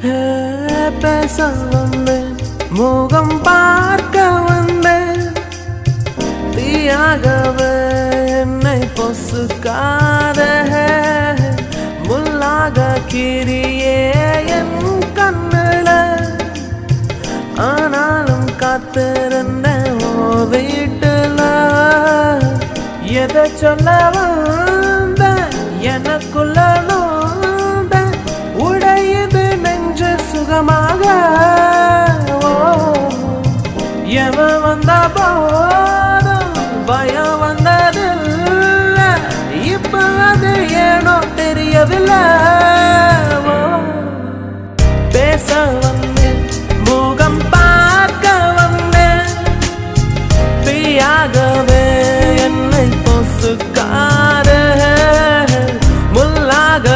பேச வந்தேன் முகம் பார்க்க வந்தேன் தீயாகவே என்னை பொசுக்காத முள்ளாக கீரியே என் கண்ணில ஆனாலும் காத்திருந்த வீட்டுல எதை சொல்லவா சுகமாக எவன் வந்த போதும்? பயம் வந்ததில்லை. இப்ப அது ஏனோ தெரியவில்லை. பேச வந்து முகம் பார்க்க வந்து பியாகவே என்னை பொசுக்காரு முள்ளாக